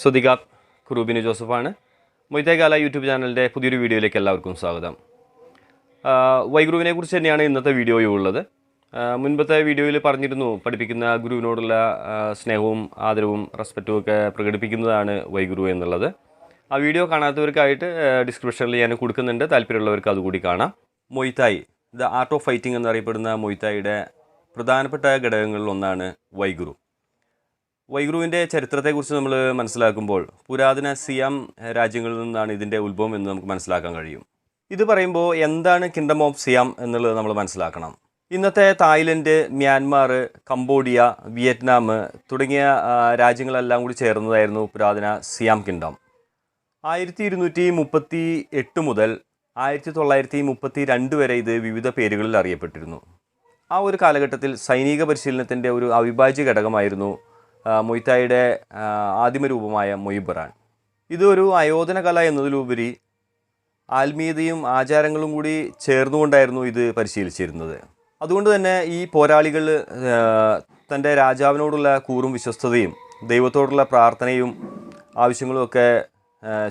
സ്വദിക കുറൂബിന് ജോസഫാണ്. മൊയ്തേകാല YouTube ചാനലിന്റെ പുതിയൊരു വീഡിയോയിലേക്ക് എല്ലാവർക്കും സ്വാഗതം. വൈഗുരുവിനെ കുറിച്ച് തന്നെയാണ് ഇന്നത്തെ വീഡിയോയും ഉള്ളത്. മുൻപത്തെ വീഡിയോയിൽ പറഞ്ഞിരുന്നു പഠിപ്പിക്കുന്ന ഗുരുവിനോടുള്ള സ്നേഹവും ആദരവും റെസ്പെക്റ്റും ഒക്കെ പ്രകടിപ്പിക്കുന്നതാണ് വൈഗുരു എന്നുള്ളത്. ആ വീഡിയോ കാണാത്തവർക്കായിട്ട് ഡിസ്ക്രിപ്ഷനിൽ ഞാൻ കൊടുക്കുന്നുണ്ട്. താല്പര്യമുള്ളവർക്ക് അതുകൂടി കാണാം. Muay Thai the art of fighting എന്നറിയപ്പെടുന്ന മൊയ്ത്തായിയുടെ പ്രധാനപ്പെട്ട ഘടകങ്ങളിൽ ഒന്നാണ് വൈഗുരു. വൈഗുരുവിന്റെ ചരിത്രത്തെക്കുറിച്ച് നമ്മൾ മനസ്സിലാക്കുമ്പോൾ പുരാതന സിയാം രാജ്യങ്ങളിൽ നിന്നാണ് ഇതിന്റെ ഉത്ഭവം എന്ന് നമുക്ക് മനസ്സിലാക്കാൻ കഴിയും. ഇത് പറയുമ്പോൾ എന്താണ് കിങ്ഡം ഓഫ് സിയാം എന്നുള്ളത് നമ്മൾ മനസ്സിലാക്കണം. ഇന്നത്തെ തായ്ലൻഡ് മ്യാൻമാർ കംബോഡിയ വിയറ്റ്നാം തുടങ്ങിയ രാജ്യങ്ങളെല്ലാം കൂടി ചേർന്നതായിരുന്നു പുരാതന സിയാം കിങ്ഡം ആയിരത്തി ഇരുന്നൂറ്റി മുപ്പത്തി എട്ട് മുതൽ ആയിരത്തി തൊള്ളായിരത്തി മുപ്പത്തി രണ്ട് വരെ ഇത് വിവിധ പേരുകളിൽ അറിയപ്പെട്ടിരുന്നു. ആ ഒരു കാലഘട്ടത്തിൽ സൈനിക പരിശീലനത്തിന്റെ ഒരു അവിഭാജ്യ ഘടകമായിരുന്നു മൊയ്ത്തായുടെ ആ, ആദിമ രൂപമായ മൊയ്ബറാണ് ഇതൊരു അയോധന കല എന്നതിലുപരി ആത്മീയതയും ആചാരങ്ങളും കൂടി ചേർന്നുകൊണ്ടായിരുന്നു ഇത് പരിശീലിച്ചിരുന്നത്. അതുകൊണ്ട് തന്നെ ഈ പോരാളികൾ തന്റെ രാജാവിനോടുള്ള കൂറും വിശ്വസ്തതയും ദൈവത്തോടുള്ള പ്രാർത്ഥനയും ആവശ്യങ്ങളുമൊക്കെ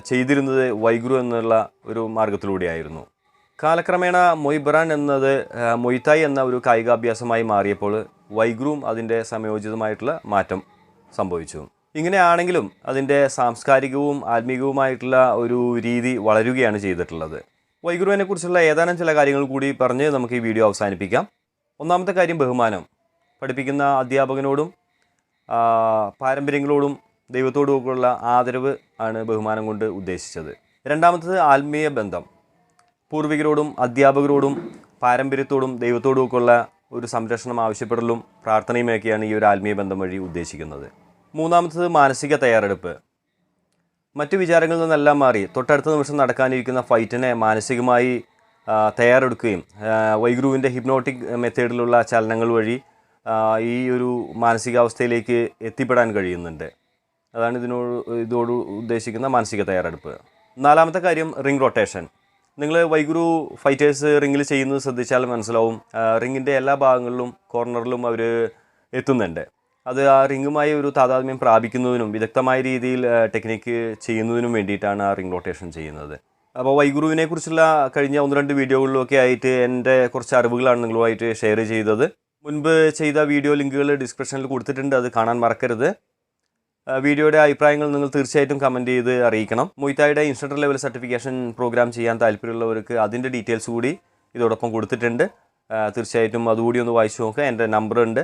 ചെയ്തിരുന്നത് വൈഗുരു എന്നുള്ള ഒരു മാർഗത്തിലൂടെയായിരുന്നു. കാലക്രമേണ മൊയ്ബറാൻ എന്നത് മൊയ്തായ് എന്ന ഒരു കായികാഭ്യാസമായി മാറിയപ്പോൾ വൈഗുറും അതിന്റെ സമയോചിതമായിട്ടുള്ള മാറ്റം സംഭവിച്ചു. ഇങ്ങനെയാണെങ്കിലും അതിന്റെ സാംസ്കാരികവും ആത്മീകവുമായിട്ടുള്ള ഒരു രീതി വളരുകയാണ് ചെയ്തിട്ടുള്ളത്. വൈഗുരുവിനെ കുറിച്ചുള്ള ഏതാനും ചില കാര്യങ്ങൾ കൂടി പറഞ്ഞ് നമുക്ക് ഈ വീഡിയോ അവസാനിപ്പിക്കാം. ഒന്നാമത്തെ കാര്യം ബഹുമാനം. പഠിപ്പിക്കുന്ന അധ്യാപകനോടും പാരമ്പര്യങ്ങളോടും ദൈവത്തോടുമൊക്കെയുള്ള ആദരവ് ആണ് ബഹുമാനം കൊണ്ട് ഉദ്ദേശിച്ചത്. രണ്ടാമത്തത് ആത്മീയ ബന്ധം. പൂർവികരോടും അധ്യാപകരോടും പാരമ്പര്യത്തോടും ദൈവത്തോടുമൊക്കെയുള്ള ഒരു സംരക്ഷണം ആവശ്യപ്പെടലും പ്രാർത്ഥനയുമൊക്കെയാണ് ഈ ഒരു ആത്മീയ ബന്ധം വഴി ഉദ്ദേശിക്കുന്നത്. മൂന്നാമത്തത് മാനസിക തയ്യാറെടുപ്പ്. മറ്റു വിചാരങ്ങളിൽ നിന്നെല്ലാം മാറി. തൊട്ടടുത്ത നിമിഷം നടക്കാനിരിക്കുന്ന ഫൈറ്റിനെ മാനസികമായി തയ്യാറെടുക്കുകയും വൈഗ്രൂവിന്റെ ഹിപ്നോട്ടിക് മെത്തേഡിലുള്ള ചലനങ്ങൾ വഴി ഈ ഒരു മാനസികാവസ്ഥയിലേക്ക് എത്തിപ്പെടാൻ കഴിയുന്നുണ്ട്. അതാണ് ഇതിനോട് ഇതോട് ഉദ്ദേശിക്കുന്ന മാനസിക തയ്യാറെടുപ്പ്. നാലാമത്തെ കാര്യം റിംഗ് റൊട്ടേഷൻ. നിങ്ങൾ വൈഗുരു ഫൈറ്റേഴ്സ് റിങ്ങിൽ ചെയ്യുന്നത് ശ്രദ്ധിച്ചാൽ മനസ്സിലാവും. റിങ്ങിന്റെ എല്ലാ ഭാഗങ്ങളിലും കോർണറിലും അവർ എത്തുന്നുണ്ട്. അത് ആ റിങ്ങുമായി ഒരു താതാത്മ്യം പ്രാപിക്കുന്നതിനും വിദഗ്ധമായ രീതിയിൽ ടെക്നിക്ക് ചെയ്യുന്നതിനും വേണ്ടിയിട്ടാണ് ആ റിംഗ് റൊട്ടേഷൻ ചെയ്യുന്നത്. അപ്പോൾ വൈഗുരുവിനെ കുറിച്ചുള്ള കഴിഞ്ഞ ഒന്ന് രണ്ട് വീഡിയോകളിലൊക്കെ ആയിട്ട് എന്റെ കുറച്ച് അറിവുകളാണ് നിങ്ങളുമായിട്ട് ഷെയർ ചെയ്തത്. മുൻപ് ചെയ്ത വീഡിയോ ലിങ്കുകൾ ഡിസ്ക്രിപ്ഷനിൽ കൊടുത്തിട്ടുണ്ട് അത് കാണാൻ മറക്കരുത്. വീഡിയോയുടെ അഭിപ്രായങ്ങൾ നിങ്ങൾ തീർച്ചയായിട്ടും കമന്റ് ചെയ്ത് അറിയിക്കണം. മൊയ്ത്തായുടെ ഇൻസ്ട്രക്ടർ ലെവൽ സർട്ടിഫിക്കേഷൻ പ്രോഗ്രാം ചെയ്യാൻ താല്പര്യമുള്ളവർക്ക് അതിന്റെ ഡീറ്റെയിൽസ് കൂടി ഇതോടൊപ്പം കൊടുത്തിട്ടുണ്ട്. തീർച്ചയായിട്ടും അതുകൂടി ഒന്ന് വായിച്ചു നോക്കുക. എന്റെ നമ്പർ ഉണ്ട്.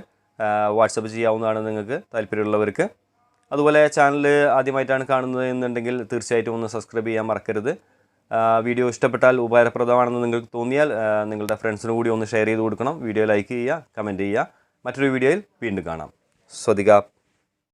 വാട്സപ്പ് ചെയ്യാവുന്നതാണ് നിങ്ങൾക്ക് താല്പര്യമുള്ളവർക്ക്. അതുപോലെ ചാനൽ ആദ്യമായിട്ടാണ് കാണുന്നത് എന്നുണ്ടെങ്കിൽ തീർച്ചയായിട്ടും ഒന്ന് സബ്സ്ക്രൈബ് ചെയ്യാൻ മറക്കരുത്. വീഡിയോ ഇഷ്ടപ്പെട്ടാൽ ഉപകാരപ്രദമാണെന്ന് നിങ്ങൾക്ക് തോന്നിയാൽ നിങ്ങളുടെ ഫ്രണ്ട്സിന് കൂടി ഒന്ന് ഷെയർ ചെയ്ത് കൊടുക്കണം. വീഡിയോ ലൈക്ക് ചെയ്യുക കമന്റ് ചെയ്യുക. മറ്റൊരു വീഡിയോയിൽ വീണ്ടും കാണാം. സ്വതിക